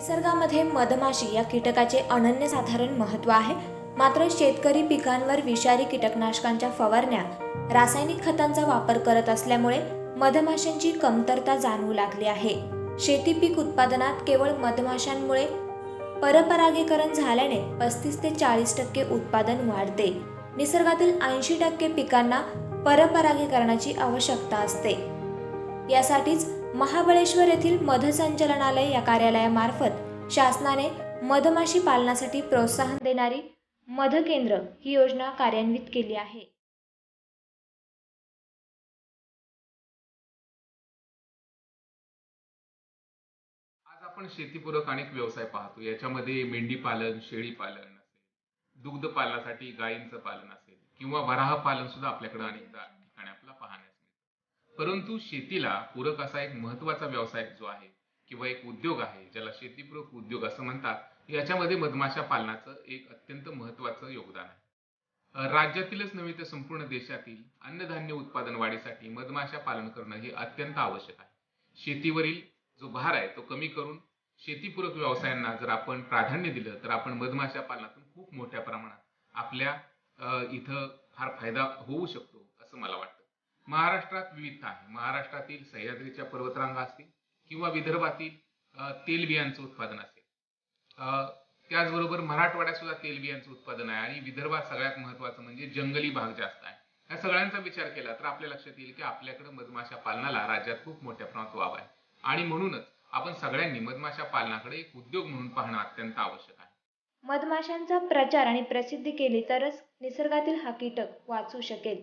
निसर्गामध्ये मधमाशी या कीटकाचे अनन्यसाधारण महत्त्व आहे. मात्र शेतकरी पिकांवर विषारी कीटकनाशकांच्या फवारण्या रासायनिक खतांचा वापर करत असल्यामुळे मधमाशांची कमतरता जाणवू लागली आहे. शेती पीक उत्पादनात केवळ मधमाशांमुळे परपरागीकरण झाल्याने पस्तीस ते चाळीस टक्के उत्पादन वाढते. निसर्गातील ऐंशी टक्के पिकांना परपरागीकरणाची आवश्यकता असते. यासाठीच महाबळेश्वर येथील मधसंचलनालय या कार्यालयामार्फत शासनाने मधमाशी पालनासाठी प्रोत्साहन देणारी मध केंद्र ही योजना कार्यान्वित केली आहे. आज आपण शेतीपूरक अनेक व्यवसाय पाहतो. याच्यामध्ये मेंढी पालन शेळी पालन असेल दुग्ध पालनासाठी गायींचं पालन असेल किंवा वराह पालन सुद्धा आपल्याकडे अनेकदा परंतु शेतीला पूरक असा एक महत्त्वाचा व्यवसाय जो आहे किंवा एक उद्योग आहे ज्याला शेतीपूरक उद्योग असं म्हणतात याच्यामध्ये मधमाशा पालनाचं एक अत्यंत महत्वाचं योगदान आहे. राज्यातीलच नव्हे तर संपूर्ण देशातील अन्नधान्य उत्पादन वाढीसाठी मधमाशा पालन करणं हे अत्यंत आवश्यक आहे. शेतीवरील जो भार आहे तो कमी करून शेतीपूरक व्यवसायांना जर आपण प्राधान्य दिलं तर आपण मधमाशा पालनातून खूप मोठ्या प्रमाणात आपल्या इथं फार फायदा होऊ शकतो. महाराष्ट्रात विविधता आहे महाराष्ट्रातील सह्याद्रीच्या पर्वतरांगा असतील किंवा विदर्भातील तेलबियांचं उत्पादन असेल. त्याचबरोबर मराठवाड्यात सुद्धा तेलबियांचं उत्पादन आहे आणि विदर्भात सगळ्यात महत्वाचं म्हणजे जंगली भाग जास्त आहे या सगळ्यांचा विचार केला तर आपल्या लक्षात येईल की आपल्याकडे मधमाशा पालनाला राज्यात खूप मोठ्या प्रमाणात वाव आहे. आणि म्हणूनच आपण सगळ्यांनी मधमाशा पालनाकडे एक उद्योग म्हणून पाहणं अत्यंत आवश्यक आहे. मधमाशांचा प्रचार आणि प्रसिद्धी केली तरच निसर्गातील हा कीटक वाचू शकेल.